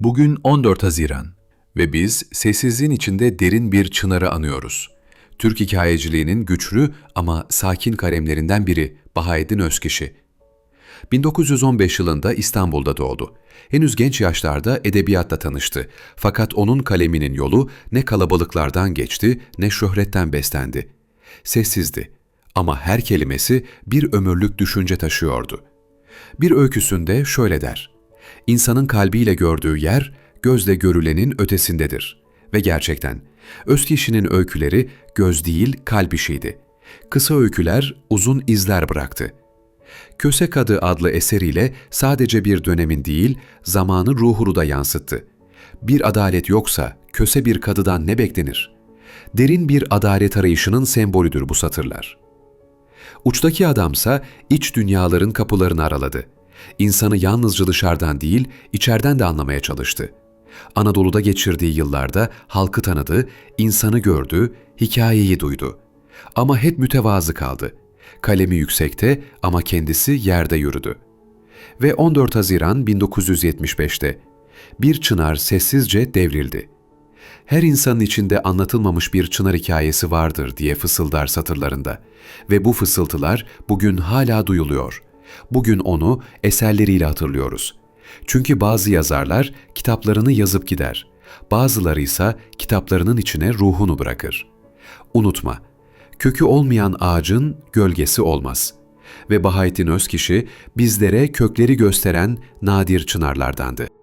Bugün 14 Haziran ve biz sessizliğin içinde derin bir çınarı anıyoruz. Türk hikayeciliğinin güçlü ama sakin kalemlerinden biri Bahaeddin Özkişi. 1915 yılında İstanbul'da doğdu. Henüz genç yaşlarda edebiyatla tanıştı. Fakat onun kaleminin yolu ne kalabalıklardan geçti ne şöhretten beslendi. Sessizdi ama her kelimesi bir ömürlük düşünce taşıyordu. Bir öyküsünde şöyle der. İnsanın kalbiyle gördüğü yer, gözle görülenin ötesindedir. Ve gerçekten, Özkişi'nin öyküleri göz değil kalp işiydi. Kısa öyküler uzun izler bıraktı. Köse Kadı adlı eseriyle sadece bir dönemin değil, zamanın ruhunu da yansıttı. Bir adalet yoksa köse bir kadıdan ne beklenir? Derin bir adalet arayışının sembolüdür bu satırlar. Uçtaki adamsa iç dünyaların kapılarını araladı. İnsanı yalnızca dışarıdan değil, içeriden de anlamaya çalıştı. Anadolu'da geçirdiği yıllarda halkı tanıdı, insanı gördü, hikayeyi duydu. Ama hep mütevazı kaldı. Kalemi yüksekte ama kendisi yerde yürüdü. Ve 14 Haziran 1975'te bir çınar sessizce devrildi. Her insanın içinde anlatılmamış bir çınar hikayesi vardır diye fısıldar satırlarında. Ve bu fısıltılar bugün hala duyuluyor. Bugün onu eserleriyle hatırlıyoruz. Çünkü bazı yazarlar kitaplarını yazıp gider. Bazıları ise kitaplarının içine ruhunu bırakır. Unutma, kökü olmayan ağacın gölgesi olmaz. Ve Bahattin Özkişi bizlere kökleri gösteren nadir çınarlardandı.